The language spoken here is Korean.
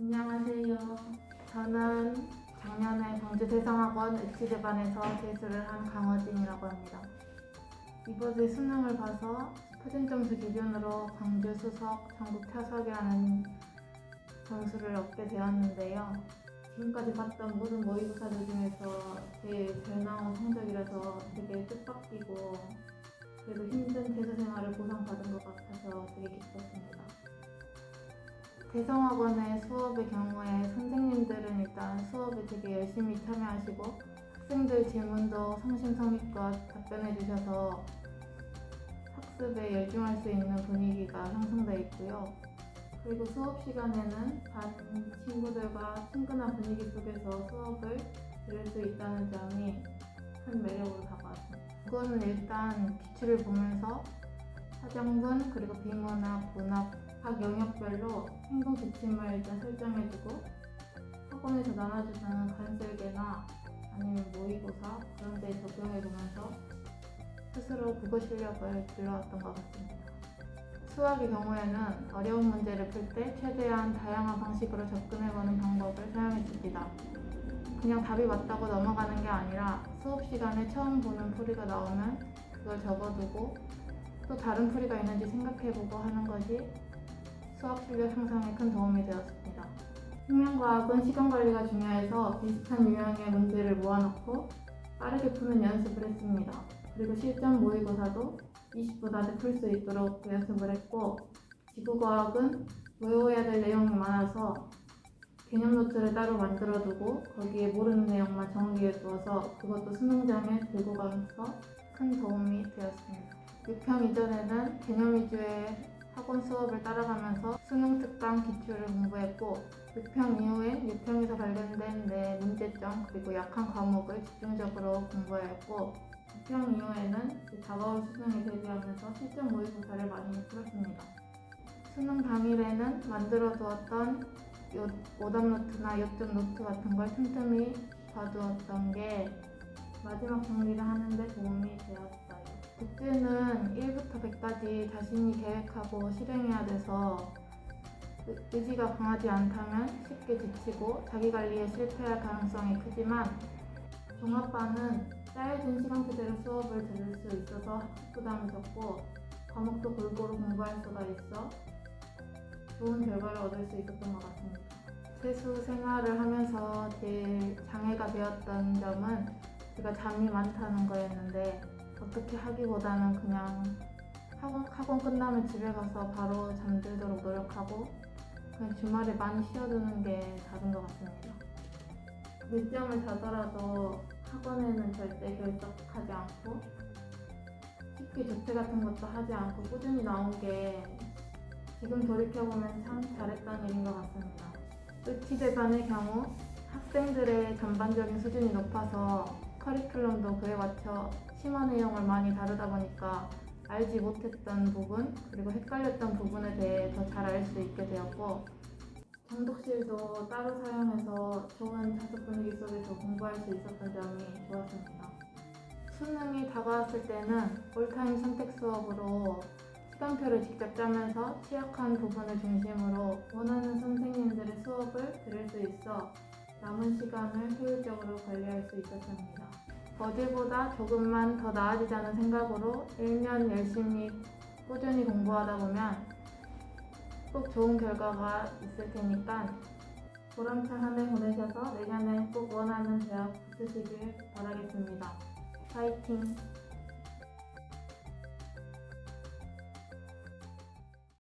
안녕하세요. 저는 작년에 광주 대성학원 의치대반에서 재수를 한 강어진이라고 합니다. 이번에 수능을 봐서 표준 점수 기준으로 광주 수석, 전국 타석이라는 점수를 얻게 되었는데요. 지금까지 봤던 모든 모의고사들 중에서 제일 잘 나온 성적이라서 되게 뜻밖이고 그래도 힘든 재수 생활을 보상받은 것 같아서 되게 기뻤습니다. 대성학원의 수업의 경우에 선생님들은 일단 수업에 되게 열심히 참여하시고 학생들 질문도 성심성의껏 답변해 주셔서 학습에 열중할 수 있는 분위기가 형성되어 있고요. 그리고 수업 시간에는 반 친구들과 친근한 분위기 속에서 수업을 들을 수 있다는 점이 큰 매력으로 다가왔습니다. 그거는 일단 기출을 보면서 사정분 그리고 비문학, 문학 각 영역별로 행동 지침을 일단 설정해주고 학원에서 나눠주는 간설계나 아니면 모의고사 그런 데 적용해보면서 스스로 국어 실력을 길러왔던 것 같습니다. 수학의 경우에는 어려운 문제를 풀 때 최대한 다양한 방식으로 접근해보는 방법을 사용했습니다. 그냥 답이 맞다고 넘어가는 게 아니라 수업 시간에 처음 보는 풀이가 나오면 그걸 적어두고 또 다른 풀이가 있는지 생각해보고 하는 것이 수학 실력 향상에 큰 도움이 되었습니다. 생명과학은 시간 관리가 중요해서 비슷한 유형의 문제를 모아놓고 빠르게 푸는 연습을 했습니다. 그리고 실전 모의고사도 20분 안에 풀 수 있도록 연습을 했고 지구과학은 외워야 될 내용이 많아서 개념 노트를 따로 만들어 두고 거기에 모르는 내용만 정리해 두어서 그것도 수능장에 들고 가면서 큰 도움이 되었습니다. 6평 이전에는 개념 위주의 학원 수업을 따라가면서 수능 특강 기출을 공부했고 6평 이후에 6평에서 발견된 내 문제점 그리고 약한 과목을 집중적으로 공부했고 6평 이후에는 다가올 수능에 대비하면서 실전 모의고사를 많이 풀었습니다. 수능 당일에는 만들어 두었던 요, 오답 노트나 요점 노트 같은 걸 틈틈이 봐두었던 게 마지막 정리를 하는데 도움이 되었어요. 국제는 1부터 100까지 자신이 계획하고 실행해야 돼서 의- 의지가 강하지 않다면 쉽게 지치고 자기 관리에 실패할 가능성이 크지만 종합반은 짜여진 시간 그대로 수업을 들을 수 있어서 학습 부담이 적고 과목도 골고루 공부할 수가 있어 좋은 결과를 얻을 수 있었던 것 같습니다. 세수 생활을 하면서 제일 장애가 되었던 점은 제가 잠이 많다는 거였는데 어떻게 하기보다는 그냥 학원, 학원 끝나면 집에 가서 바로 잠들도록 노력하고 그냥 주말에 많이 쉬어두는 게 답인 것 같습니다. 늦잠을 자더라도 학원에는 절대 결석하지 않고 쉽게 조퇴 같은 것도 하지 않고 꾸준히 나온 게 지금 돌이켜보면 참 잘했던 일인 것 같습니다. 의치대반의 경우 학생들의 전반적인 수준이 높아서 커리큘럼도 그에 맞춰 심화 내용을 많이 다루다 보니까 알지 못했던 부분 그리고 헷갈렸던 부분에 대해 더 잘 알 수 있게 되었고 정독실도 따로 사용해서 좋은 자습 분위기 속에서 공부할 수 있었던 점이 좋았습니다. 수능이 다가왔을 때는 올타임 선택 수업으로 시간표를 직접 짜면서 취약한 부분을 중심으로 원하는 선생님들의 수업을 들을 수 있어 남은 시간을 효율적으로 관리할 수 있었습니다. 어제보다 조금만 더 나아지자는 생각으로 1년 열심히 꾸준히 공부하다 보면 꼭 좋은 결과가 있을 테니까 보람찬 한 해 보내셔서 내년에 꼭 원하는 대학 붙으시길 바라겠습니다. 파이팅!